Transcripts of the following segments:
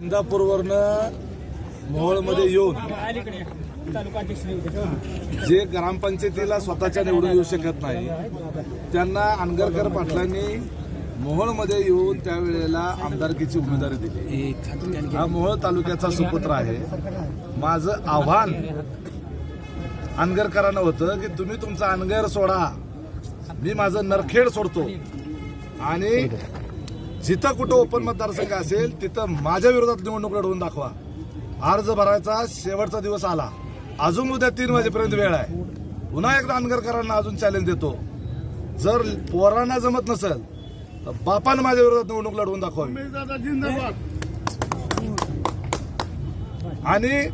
इंदापूरवरनं मोहोळमध्ये येऊन जे ग्रामपंचायतीला स्वतःच्या निवडून येऊ शकत नाही त्यांना अनगरकर पाटलांनी मोहोळमध्ये येऊन त्यावेळेला आमदारकीची उमेदवारी दिली. हा मोहोळ तालुक्याचा सुपुत्र आहे. माझं आव्हान अनगरकरांना होतं की तुम्ही तुमचा अनगर सोडा. मी माझं नरखेड सोडतो. आणि जिथं कुठं ओपन मतदारसंघ असेल तिथं माझ्या विरोधात निवडणूक लढवून दाखवा. अर्ज भरायचा शेवटचा दिवस आला. अजून उद्या तीन वाजेपर्यंत वेळ आहे. पुन्हा एकदा अनगरकरांना अजून चॅलेंज देतो. जर पोरांना जमत नसेल तर बापानं माझ्या विरोधात निवडणूक लढवून दाखवावी. आणि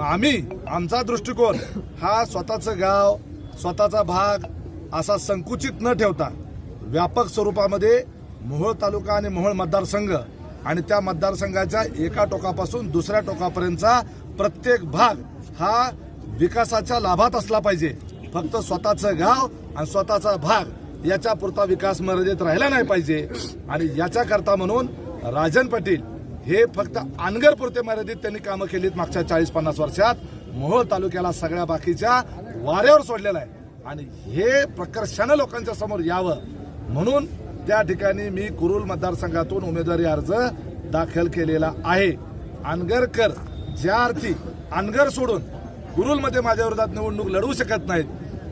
आम्ही आमचा दृष्टिकोन हा स्वतःचं गाव स्वतःचा भाग असा संकुचित न ठेवता व्यापक स्वरूपामध्ये मोहोळ तालुका आणि मोहोळ मतदारसंघ आणि त्या मतदारसंघाच्या एका टोकापासून दुसऱ्या टोकापर्यंतचा प्रत्येक भाग हा विकासाच्या लाभात असला पाहिजे. फक्त स्वतःचं गाव आणि स्वतःचा भाग याच्या पुरता विकास मर्यादित राहिला नाही पाहिजे. आणि याच्याकरता म्हणून राजन पाटील हे फक्त आनगरपुरते मर्यादित त्यांनी कामं केलीत मागच्या चाळीस पन्नास वर्षात. मोहोळ तालुक्याला सगळ्या बाकीच्या वाऱ्यावर सोडलेला आहे. आणि हे प्रकर्षानं लोकांच्या समोर यावं म्हणून त्या ठिकाणी मी कुरुल मतदारसंघातून उमेदवारी अर्ज दाखल केलेला आहे. अनगरकर ज्या अर्थी अनगर सोडून कुरुलमध्ये माझ्या विरोधात निवडणूक लढवू शकत नाहीत.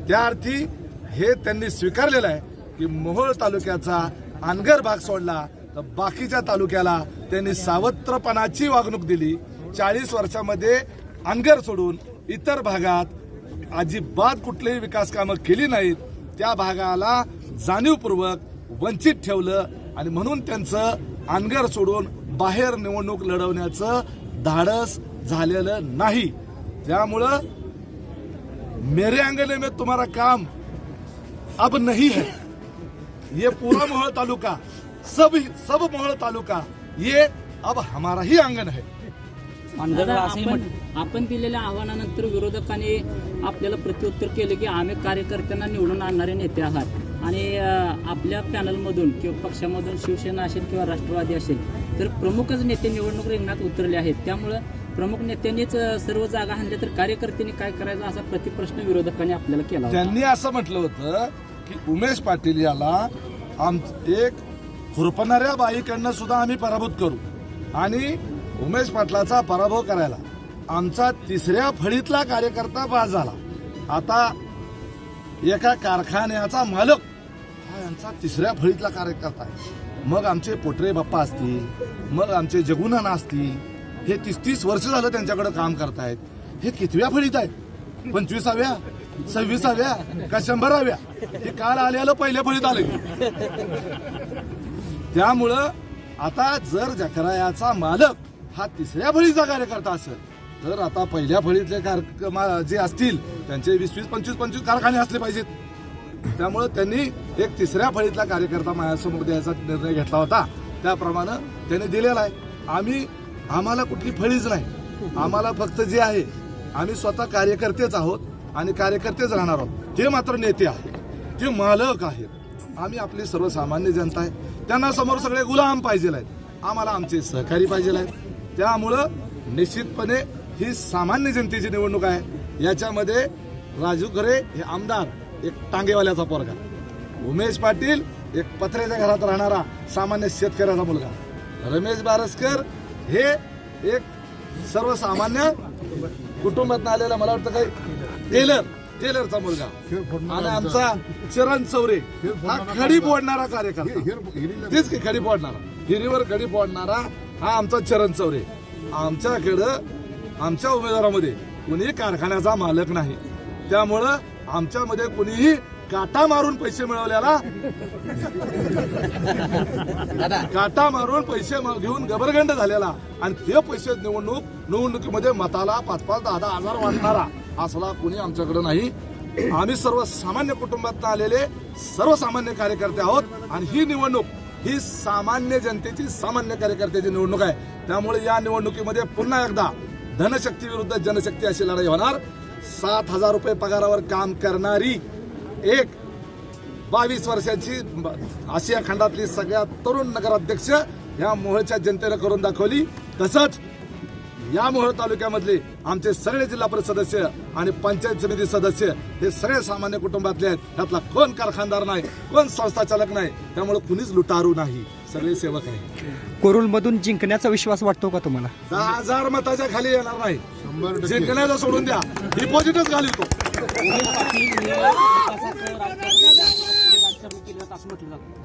त्या अर्थी हे त्यांनी स्वीकारलेलं आहे की मोहोळ तालुक्याचा अनगर भाग सोडला तर बाकीच्या तालुक्याला त्यांनी सावत्रपणाची वागणूक दिली. चाळीस वर्षामध्ये अनगर सोडून इतर भागात अजिबात कुठलीही विकास कामं केली नाहीत. त्या भागाला जाणीवपूर्वक वंचित ठेवलं आणि म्हणून त्यांचं अनगर सोडून बाहेर निवडणूक लढवण्याचं धाडस झालेलं नाही. त्यामुळं मेरे अंगणे में तुम्हारा काम अब नहीं है. ये पूरा मोहळ तालुका सब सब मोहळ तालुका ये अब हमारा ही. अंगण है आपण आपण दिलेल्या आव्हानानंतर विरोधकांनी आपल्याला प्रत्युत्तर केले की आम्ही कार्यकर्त्यांना निवडून आणणारे नेते आहात. आणि आपल्या पॅनलमधून किंवा पक्षामधून शिवसेना असेल किंवा राष्ट्रवादी असेल तर प्रमुखच नेते निवडणूक रिंगणात उतरले आहेत. त्यामुळं प्रमुख नेत्यांनीच सर्व जागा हाणल्या तर कार्यकर्त्यांनी काय करायचं असा प्रतिप्रश्न विरोधकांनी आपल्याला केला त्यांनी असं म्हटलं होतं की उमेश पाटील याला आम एक खुरपणाऱ्या बाईकडनं सुद्धा आम्ही पराभूत करू. आणि उमेश पाटलाचा पराभव करायला. आमचा तिसऱ्या फळीतला कार्यकर्ता बाद झाला. आता एका कारखान्याचा मालक यांचा तिसऱ्या फळीतला कार्यकर्ता आहे. मग आमचे पोटरे बाप्पा असतील मग आमचे जगुनाना असतील हे तीस तीस वर्ष झालं त्यांच्याकडे काम करतायत. हे कितव्या फळीत आहेत? पंचवीसाव्या? सव्वीसाव्या? का शंभराव्या? हे काल आलेलं पहिल्या फळीत आले त्यामुळं आता जर जकरायाचा मालक हा तिसऱ्या फळीचा कार्यकर्ता असेल तर आता पहिल्या फळीतले कार जे असतील त्यांचे वीस वीस पंचवीस पंचवीस कारखाने असले पाहिजेत. त्यामुळं त्यांनी एक तिसऱ्या फळीतला कार्यकर्ता माझ्यासमोर द्यायचा निर्णय घेतला होता. त्याप्रमाणे त्यांनी दिलेला आहे. आम्ही आम्हाला कुठली फळीच नाही. आम्हाला फक्त जे आहे आम्ही स्वतः कार्यकर्तेच आहोत आणि कार्यकर्तेच राहणार आहोत. ते मात्र नेते आहेत ते मालक आहेत आम्ही आपली सर्वसामान्य जनता आहे. त्यांना समोर सगळे गुलाम पाहिजे आहेत. आम्हाला आमचे सहकारी पाहिजे आहेत. त्यामुळं निश्चितपणे ही सामान्य जनतेची निवडणूक आहे. याच्यामध्ये राजू खरे हे आमदार एक टांगेवाल्याचा पोरगा. उमेश पाटील एक पत्र्याच्या घरात राहणारा सामान्य शेतकऱ्याचा मुलगा. रमेश बारसकर हे एक सर्वसामान्य कुटुंबात आलेला मला वाटतं काही टेलर टेलरचा मुलगा. आणि आमचा. चरण चौरे हा खडी फोडणारा कार्यकर्ता. तेच की खडी फोडणारा. हिरीवर खडी फोडणारा हा आमचा चरण चौरे. आमच्याकडं आमच्या उमेदवारामध्ये कुणीही कारखान्याचा मालक नाही. त्यामुळं आमच्यामध्ये कुणीही काटा मारून पैसे मिळवल्याला काटा मारून पैसे घेऊन गबरगंड झालेला. आणि ते पैसे निवडणूक निवडणुकीमध्ये मताला पाच पाच दहा दहा हजार वाटणारा असला कोणी आमच्याकडे नाही. आम्ही सर्वसामान्य कुटुंबात आलेले सर्वसामान्य कार्यकर्ते आहोत. आणि ही निवडणूक ही सामान्य जनतेची सामान्य कार्यकर्त्याची निवडणूक आहे. त्यामुळे या निवडणुकीमध्ये पुन्हा एकदा धनशक्ती विरुद्ध जनशक्ती अशी लढाई होणार. सात हजार रुपये पगारावर काम करणारी एक बावीस वर्षाची आशिया खंडातली सगळ्यात तरुण नगराध्यक्ष या मोहळच्या जनतेला करून दाखवली. तसंच या मोहळ तालुक्यामधले आमचे सगळे जिल्हा परिषद सदस्य आणि पंचायत समिती सदस्य हे सगळे सामान्य कुटुंबातले आहेत. त्यातला कोण कारखानदार नाही कोण संस्था चालक नाही त्यामुळे कुणीच लुटारू नाही. सगळे सेवक आहे. कोरुलमधून जिंकण्याचा विश्वास वाटतो का तुम्हाला? दहा हजार मताच्या खाली येणार नाही. जिंकण्याचं सोडून द्या. डिपॉझिटच घालतो.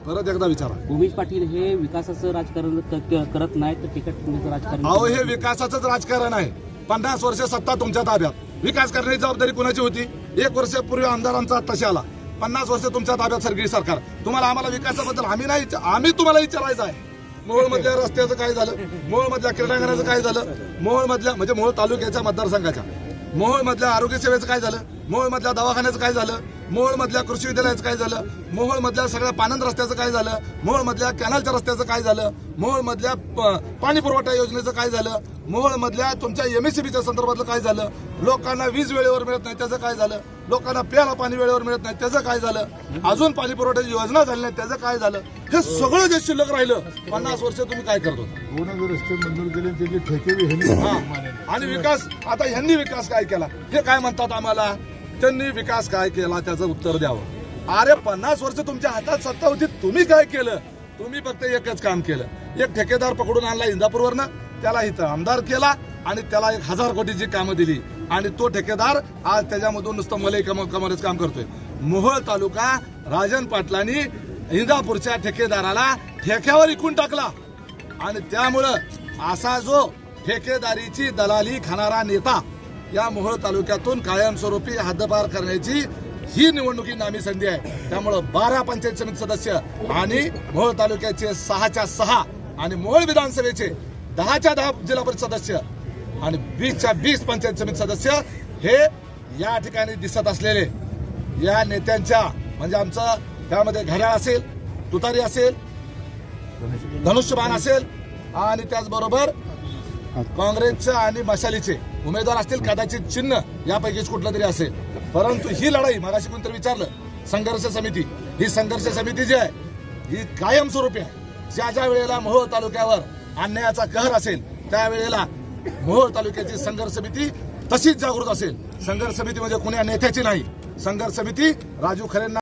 परत एकदा विचारा. उमेश पाटील हे विकासाचं राजकारण क- क- करत नाही तर तिकट राजकारण? अहो हे विकासाचंच राजकारण आहे. पन्नास वर्ष सत्ता तुमच्या ताब्यात. विकास करण्याची जबाबदारी कुणाची होती? एक वर्षापूर्वी आमदारांचा आत्ताशी आला पन्नास वर्ष तुमच्या ताब्यात सगळी सरकार. तुम्हाला आम्हाला विकासाबद्दल आम्ही नाही आम्ही तुम्हाला विचारायचं आहे. मोहोळ मधल्या रस्त्याचं काय झालं? मोहोळ मधल्या क्रीडांगणाचं काय झालं? मोहोळ मधल्या म्हणजे मोहोळ तालुक्याच्या मतदारसंघाच्या. मोहोळ मधल्या आरोग्य सेवेचं काय झालं? मोहोळ मधल्या दवाखान्याचं काय झालं? मोहोळ मधल्या कृषी विद्यालयाचं काय झालं? मोहोळ मधल्या सगळ्या पानंद रस्त्याचं काय झालं? मोहोळ मधल्या कॅनलच्या रस्त्याचं काय झालं? मोहोळ मधल्या प- पाणी पुरवठा योजनेचं काय झालं? मोहोळ मधल्या तुमच्या एमएससीबीच्या संदर्भातलं काय झालं? लोकांना वीज वेळेवर मिळत नाही त्याचं काय झालं? लोकांना प्यायला पाणी वेळेवर मिळत नाही त्याचं काय झालं? अजून पाणी पुरवठ्याची योजना झाली नाही त्याचं काय झालं? हे सगळं जे शिल्लक राहिलं पन्नास वर्ष तुम्ही काय करत रस्ते मंजूर केले त्याचे ठेके. आणि विकास आता ह्यांनी विकास काय केला? हे काय म्हणतात आम्हाला? त्यांनी विकास काय केला त्याचं उत्तर द्यावं. अरे पन्नास वर्ष तुमच्या हातात सत्ता होती तुम्ही काय केलं? तुम्ही फक्त एकच काम केलं. एक ठेकेदार पकडून आणला इंदापूरवरनं त्याला इथं आमदार केला आणि त्याला एक हजार कोटीची कामं दिली. आणि तो ठेकेदार आज त्याच्यामधून नुसतं मलई कम कमरच काम करतोय. मोहोळ तालुका राजन पाटलांनी इंदापूरच्या ठेकेदाराला ठेक्यावर इकून टाकला. आणि त्यामुळं असा जो ठेकेदारीची दलाली खाणारा नेता या मोहोळ तालुक्यातून कायमस्वरूपी हद्दपार करण्याची ही निवडणुकी नामी संधी आहे. त्यामुळं बारा पंचायत समिती सदस्य आणि मोहोळ तालुक्याचे सहाच्या सहा आणि मोहोळ विधानसभेचे दहाच्या दहा जिल्हा परिषद सदस्य आणि वीसच्या वीस पंचायत समिती सदस्य हे या ठिकाणी दिसत असलेले. या नेत्यांच्या म्हणजे आमचं त्यामध्ये घड्याळ असेल तुतारी असेल धनुष्यबाण असेल आणि त्याचबरोबर काँग्रेसचे आणि मशालीचे उमेदवार असतील कदाचित चिन्ह यापैकीच कुठलं तरी असेल. परंतु ही लढाई मगाशी कोणतरी विचारलं संघर्ष समिती. ही संघर्ष समिती जी आहे ही कायमस्वरूपी आहे. ज्या ज्या वेळेला मोहोळ तालुक्यावर अन्यायाचा कहर असेल त्यावेळेला मोहोळ तालुक्याची संघर्ष समिती तशीच जागृत असेल. संघर्ष समिती म्हणजे कोण्या नेत्याची नाही. संघर्ष समिती राजू खरेंना